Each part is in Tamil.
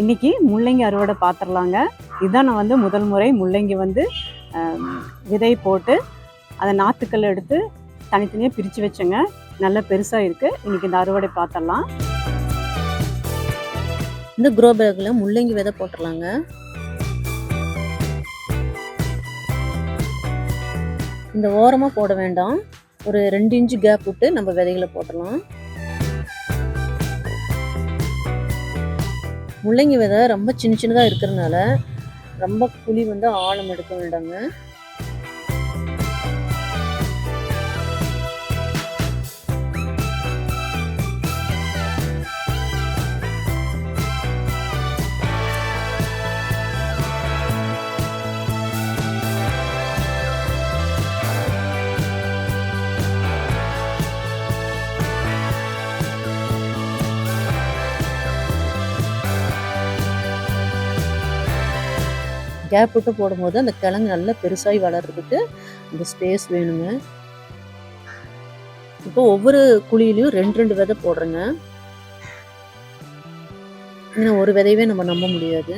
இன்னைக்கு முள்ளங்கி அறுவடை பார்த்துடலாங்க இதுதான் நான் வந்து முதல் முறை முள்ளங்கி வந்து விதை போட்டு அதை நாற்றுக்கள் எடுத்து தனித்தனியாக பிரித்து வச்சேங்க. நல்லா பெருசாக இருக்குது இன்னைக்கு இந்த அறுவடை பார்த்துடலாம் இந்த குரோ பேக்கில் முள்ளங்கி விதை போட்டுடலாங்க இந்த ஓரமாக போட வேண்டாம். ஒரு ரெண்டு இன்ச்சு கேப் விட்டு நம்ம விதைகளை போட்டலாம் முள்ளங்கி விதை ரொம்ப சின்ன சின்னதாக இருக்கிறதுனால ரொம்ப குழி வந்து ஆழம் எடுக்க வேண்டாங்க. கேப் விட்டு போடும்போது அந்த கிழங்கு நல்லா பெருசாகி வளர்றதுக்கு அந்த ஸ்பேஸ் வேணுங்க. இப்போ ஒவ்வொரு குழியிலையும் ரெண்டு ரெண்டு விதை போடுறேங்க. ஏன்னா ஒரு விதையவே நம்ம நம்ப முடியாது.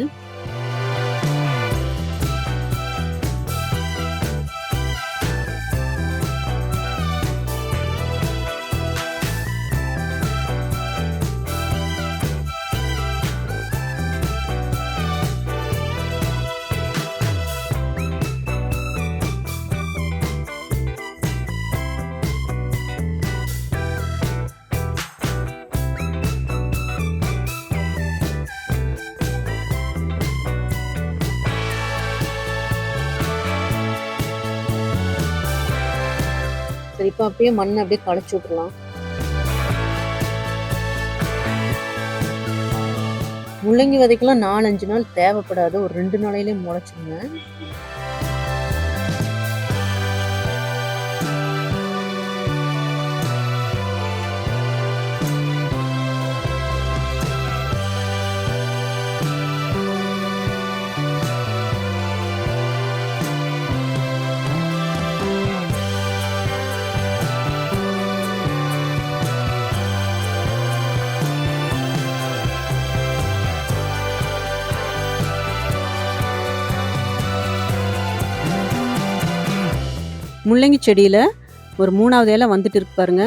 இப்போ அப்படியே மண்ணை அப்படியே களைச்சி விட்டுலாம் முள்ளங்கி விதைக்கெல்லாம் நாலஞ்சு நாள் தேவைப்படாது. ஒரு ரெண்டு நாளையிலே முளைச்சிருங்க. முள்ளங்கி செடியில் ஒரு மூணாவது இலை வந்துட்டு இருக்கு பாருங்க.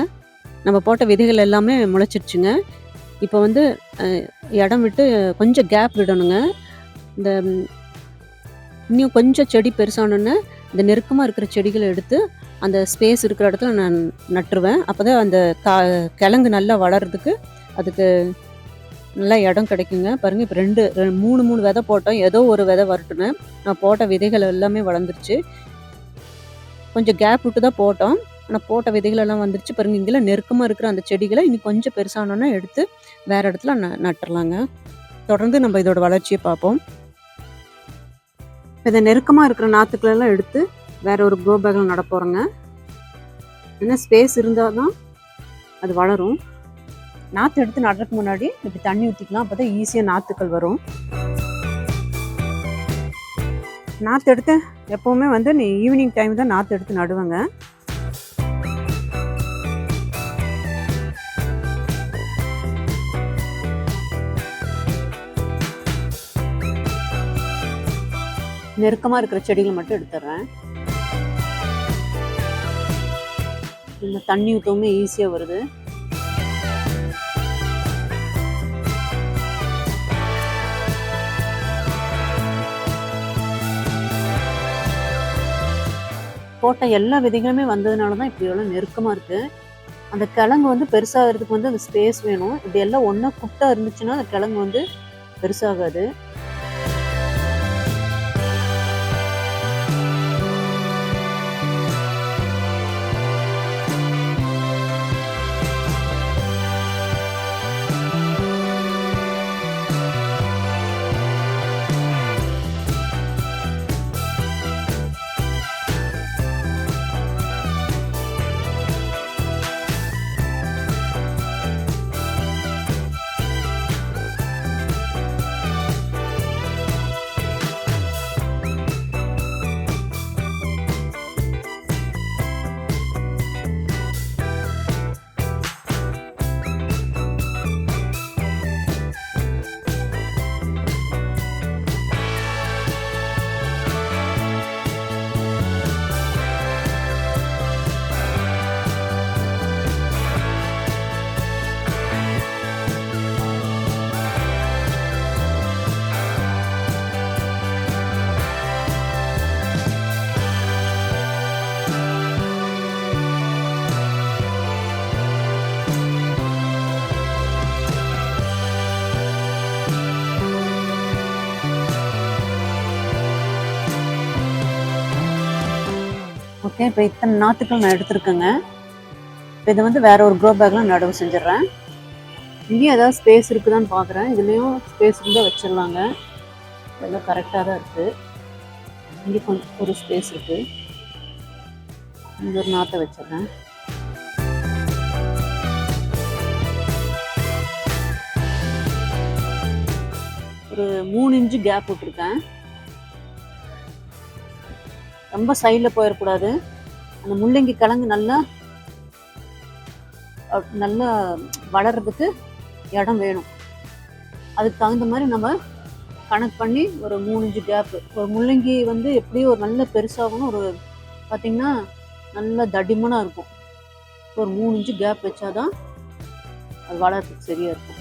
நம்ம போட்ட விதைகள் எல்லாமே முளைச்சிருச்சுங்க. இப்போ வந்து இடம் விட்டு கொஞ்சம் கேப் விடணுங்க. இந்த இன்னும் கொஞ்சம் செடி பெருசானோன்னு இந்த நெருக்கமாக இருக்கிற செடிகளை எடுத்து அந்த ஸ்பேஸ் இருக்கிற இடத்துல நான் நட்டுருவேன். அப்போ தான் அந்த கா கிழங்கு நல்லா வளர்றதுக்கு அதுக்கு நல்லா இடம் கிடைக்குங்க. பாருங்கள் இப்போ ரெண்டு மூணு மூணு விதை போட்டோம். ஏதோ ஒரு விதை வரட்டுனேன் நான் போட்ட விதைகள் எல்லாமே வளர்ந்துருச்சு. கொஞ்சம் கேப் விட்டு தான் போட்டோம். ஆனால் போட்ட விதைகளெல்லாம் வந்துருச்சு. பாருங்க இங்கெல்லாம் நெருக்கமாக இருக்கிற அந்த செடிகளை இனி கொஞ்சம் பெருசானோன்னா எடுத்து வேறு இடத்துல ந நட்டுறலாங்க. தொடர்ந்து நம்ம இதோட வளர்ச்சியை பார்ப்போம். இப்போ நெருக்கமாக இருக்கிற நாற்றுக்களெல்லாம் எடுத்து வேற ஒரு க்ரோ பேக்கில் நட போகிறோங்க ஏன்னா ஸ்பேஸ் இருந்தால் தான் அது வளரும். நாற்று எடுத்து நடுறதுக்கு முன்னாடி இப்படி தண்ணி ஊற்றிக்கலாம் அப்போ தான் ஈஸியாக நாற்றுக்கள் வரும். நாற்று எடுத்து எப்போவுமே வந்து நீ ஈவினிங் டைம் தான் நாற்று எடுத்து நடுவேங்க. நெருக்கமாக இருக்கிற செடிகளை மட்டும் எடுத்துடுறேன். இந்த தண்ணி ஊற்றவுமே ஈஸியாக வருது. போட்ட எல்லா விதைகளுமே வந்ததுனால தான் இப்படி எல்லாம் நெருக்கமாக இருக்குது அந்த கிழங்கு வந்து பெருசாகிறதுக்கு வந்து அந்த ஸ்பேஸ் வேணும். இப்படி எல்லாம் ஒன்றா குட்டாக இருந்துச்சுன்னா அந்த கிழங்கு வந்து பெருசாகாது. ஓகே இப்போ இத்தனை நாற்றுக்கள் நான் எடுத்திருக்கேங்க. இப்போ இதை வந்து வேறு ஒரு க்ரோ பேக்கில் நடவு செஞ்சிடுறேன். இங்கேயும் ஏதாவது ஸ்பேஸ் இருக்குதான்னு பார்க்குறேன் இதுலேயும் ஸ்பேஸ் இருந்தால் வச்சிடலாங்க. எல்லாம் கரெக்டாக தான் இருக்குது இங்கே கொஞ்சம் ஒரு ஸ்பேஸ் இருக்குது இங்கே ஒரு நாற்றை வச்சிடுறேன். ஒரு மூணு இன்ச்சு கேப் விட்டுருக்கேன். ரொம்ப சைடில் போயிடக்கூடாது அந்த முள்ளங்கி கிழங்கு நல்லா நல்லா வளர்றதுக்கு இடம் வேணும். அதுக்கு தகுந்த மாதிரி நம்ம கணக்கு பண்ணி ஒரு மூணு இன்ச்சு கேப்பு ஒரு முள்ளங்கி வந்து எப்படியும் ஒரு நல்ல பெருசாகணும் ஒரு பார்த்திங்கன்னா நல்ல தடிமனாக இருக்கும். ஒரு மூணு இன்ச்சு கேப் வச்சாதான் அது வளர்றதுக்கு சரியாக இருக்கும்.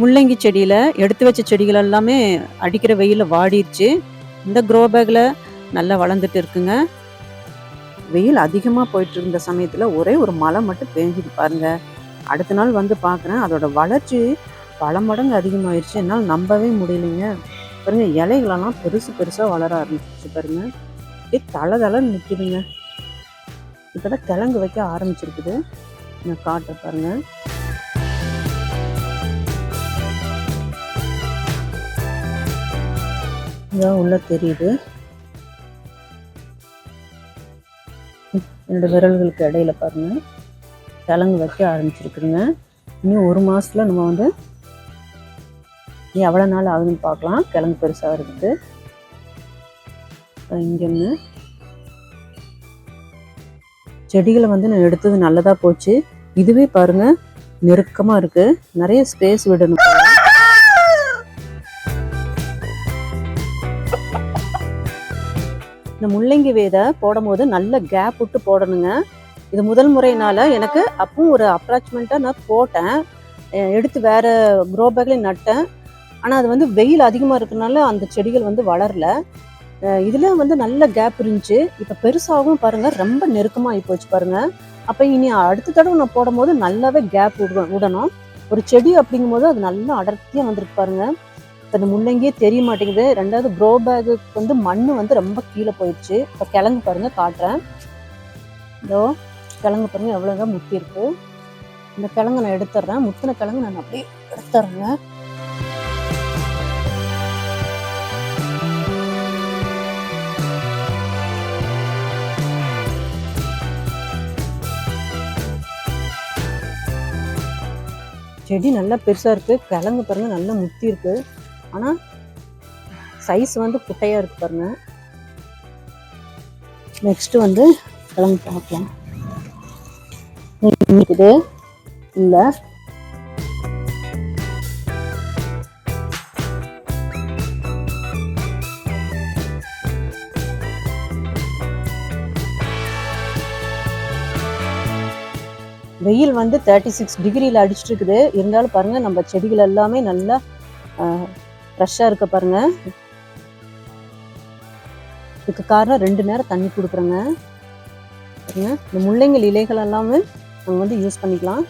முள்ளங்கி செடியில் எடுத்து வச்ச செடிகள் எல்லாமே அடிக்கிற வெயிலில் வாடிடுச்சு இந்த க்ரோ பேக்கில் நல்லா வளர்ந்துட்டு இருக்குங்க. வெயில் அதிகமாக போயிட்டு இருந்த சமயத்தில் ஒரே ஒரு மழை மட்டும் பேஞ்சிட்டு பாருங்க. அடுத்த நாள் வந்து பார்க்குறேன் அதோட வளர்ச்சி பல மடங்கு அதிகமாகிடுச்சு என்னால் நம்பவே முடியலைங்க. பாருங்க இலைகளெல்லாம் பெருசு பெருசாக வளர ஆரம்பிச்சிருச்சு பாருங்க. இது தலை தலைன்னு நிற்கிதுங்க இப்போ தான் கிழங்கு வைக்க ஆரம்பிச்சிருக்குது. நான் காட்டுறேன் பாருங்கள் இதான் உள்ள தெரியுது. என்னோட விரல்களுக்கு இடையில பாருங்க. கிழங்கு வைக்க ஆரம்பிச்சிருக்குங்க இன்னும் ஒரு மாசத்துல நம்ம வந்து எவ்வளோ நாள் ஆகுதுன்னு பார்க்கலாம். கிழங்கு பெருசாக இருக்குது இங்கேருந்து செடிகளை வந்து நான் எடுத்தது நல்லதாக போச்சு. இதுவே பாருங்க நெருக்கமாக இருக்கு. நிறைய ஸ்பேஸ் விடணும். இந்த முள்ளங்கி விதை போடும்போது நல்ல கேப் விட்டு போடணுங்க. இது முதல் முறையினால எனக்கு அப்பவும் ஒரு அப்ராச்மெண்ட்டாக நான் போட்டேன். எடுத்து வேறு க்ரோ பேக்லேயும் நட்டேன். ஆனால் அது வந்து வெயில் அதிகமாக இருக்கிறனால அந்த செடிகள் வந்து வளரல. இதில் வந்து நல்ல கேப் இருந்துச்சு. இப்போ பெருசாகவும் பாருங்கள் ரொம்ப நெருக்கமாக ஆகி போச்சு பாருங்கள் அப்போ இனி அடுத்த தடவை நான் போடும்போது நல்லாவே கேப் விட விடணும். ஒரு செடி அப்படிங்கும்போது அது நல்லா அடர்த்தியாக வந்திருக்கு பாருங்க. அது முள்ளங்கியே தெரிய மாட்டேங்குது. ரெண்டாவது க்ரோ பேக்கு வந்து மண் வந்து ரொம்ப கீழே போயிடுச்சு. இப்போ கிழங்கு பாருங்கள் காட்டுறேன். இதோ கிழங்கு பாருங்கள் எவ்வளோங்க முத்தி இருக்கு. இந்த கிழங்கு நான் எடுத்துட்றேன். முத்தின கிழங்கு நான் அப்படியே எடுத்துட்றேங்க. செடி நல்லா பெருசாக இருக்குது கிழங்கு பாருங்கள் நல்லா முத்தி இருக்குது ஆனால் சைஸ் வந்து குட்டையாக இருக்கு பாருங்க. நெக்ஸ்ட்டு வந்து கிழங்கு பார்க்கலாம் இருக்குது இல்லை. வெயில் வந்து தேர்ட்டி சிக்ஸ் டிகிரியில் அடிச்சிட்டு இருக்குது. இருந்தாலும் பாருங்கள் நம்ம செடிகள் எல்லாமே நல்லா ஃப்ரெஷ்ஷாக இருக்க பாருங்க. இதுக்கு காரணம் ரெண்டு நேரம் தண்ணி கொடுக்குறேங்க. இந்த முள்ளைங்கள் இலைகள் எல்லாமே நம்ம வந்து யூஸ் பண்ணிக்கலாம்.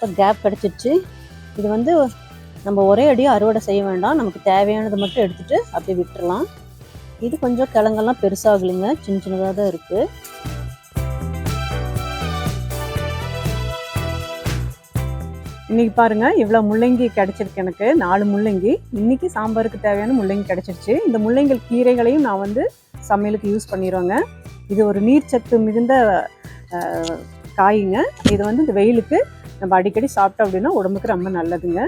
இப்போ கேப் கிடச்சிருச்சு. இது வந்து நம்ம ஒரே அடியாக அறுவடை செய்ய வேண்டாம். நமக்கு தேவையானதை மட்டும் எடுத்துகிட்டு அப்படியே விட்டுடலாம் இது கொஞ்சம் கிழங்கெல்லாம் பெருசாகலைங்க. சின்ன சின்னதாக தான் இருக்குது இன்றைக்கி பாருங்கள் இவ்வளோ முள்ளங்கி கிடச்சிருக்கு எனக்கு. நாலு முள்ளங்கி. இன்றைக்கி சாம்பாருக்கு தேவையான முள்ளங்கி கிடச்சிருச்சு. இந்த முள்ளங்கி கீரைகளையும் நான் வந்து சமையலுக்கு யூஸ் பண்ணிடுவேங்க. இது ஒரு நீர்ச்சத்து மிகுந்த காய்ங்க. இது வந்து இந்த வெயிலுக்கு நம்ம அடிக்கடி சாப்பிட்டோம் அப்படின்னா உடம்புக்கு ரொம்ப நல்லதுங்க.